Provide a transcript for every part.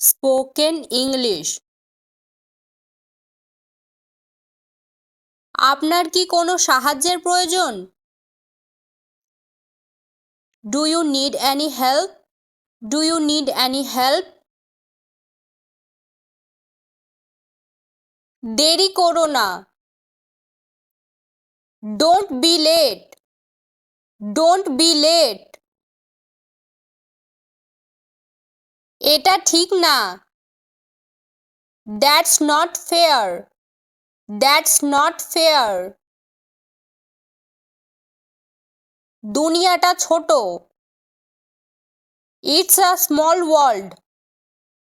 Spoken English. আপনার কি কোনো সাহায্যের প্রয়োজন? Do you need any help do you need any help দেরি করো না। Don't be late don't be late এটা ঠিক না। That's not fair that's not fair দুনিয়াটা ছোট। It's a small world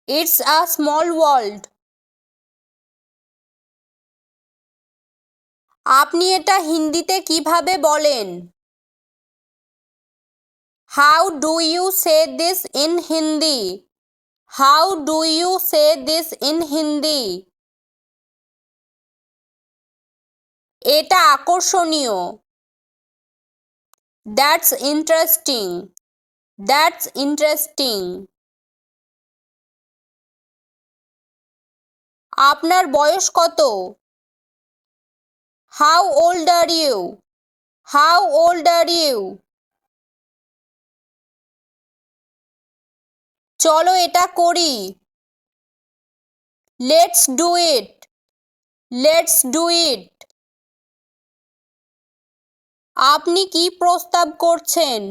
it's a small world আপনি এটা হিন্দিতে কীভাবে বলেন? How do you say this in Hindi how do you say this in Hindi এটা আকর্ষণীয়। দ্যাটস ইন্টারেস্টিং দ্যাটস ইন্টারেস্টিং আপনার বয়স কত? How old are you how old are you চলো এটা করি। Let's do it let's do it আপনি কি প্রস্তাব করছেন?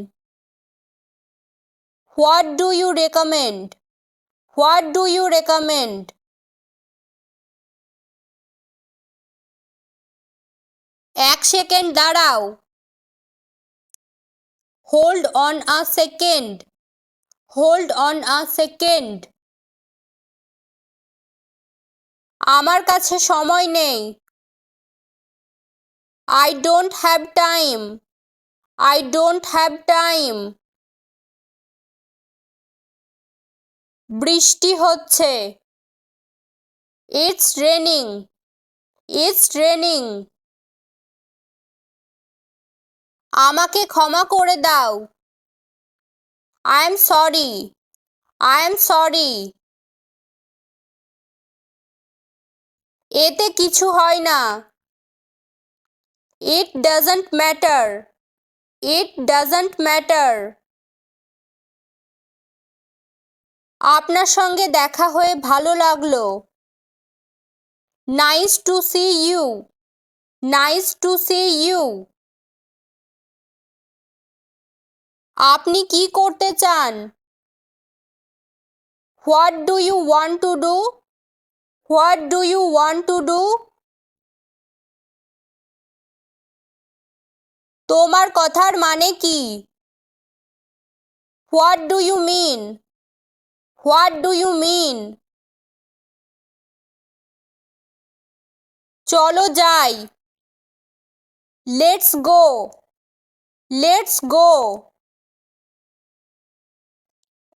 What do you recommend what do you recommend এক সেকেন্ড দাঁড়াও। Hold on a second hold on a second আমার কাছে সময় নেই। I don't have time I don't have time বৃষ্টি হচ্ছে। ইটস রেনিং ইটস রেনিং আমাকে ক্ষমা করে দাও। I am sorry I am sorry এতে কিছু হয় না। It doesn't matter it doesn't matter আপনার সঙ্গে দেখা হয়ে ভালো লাগল। Nice to see you nice to see you আপনি কি করতে চান? What do you want to do what do you want to do তোমার কথার মানে কি? What do you mean what do you mean চলো যাই। লেটস গো লেটস গো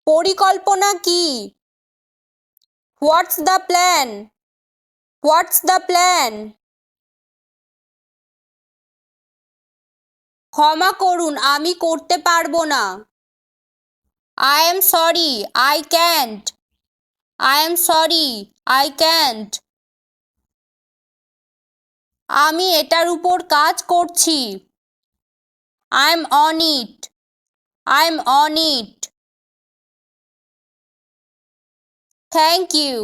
পরিকল্পনা কি? What's the plan what's the plan ক্ষমা করুন, আমি করতে পারব না। I am sorry I can't I am sorry I can't আমি এটার উপর কাজ করছি। I am on it I am on it thank you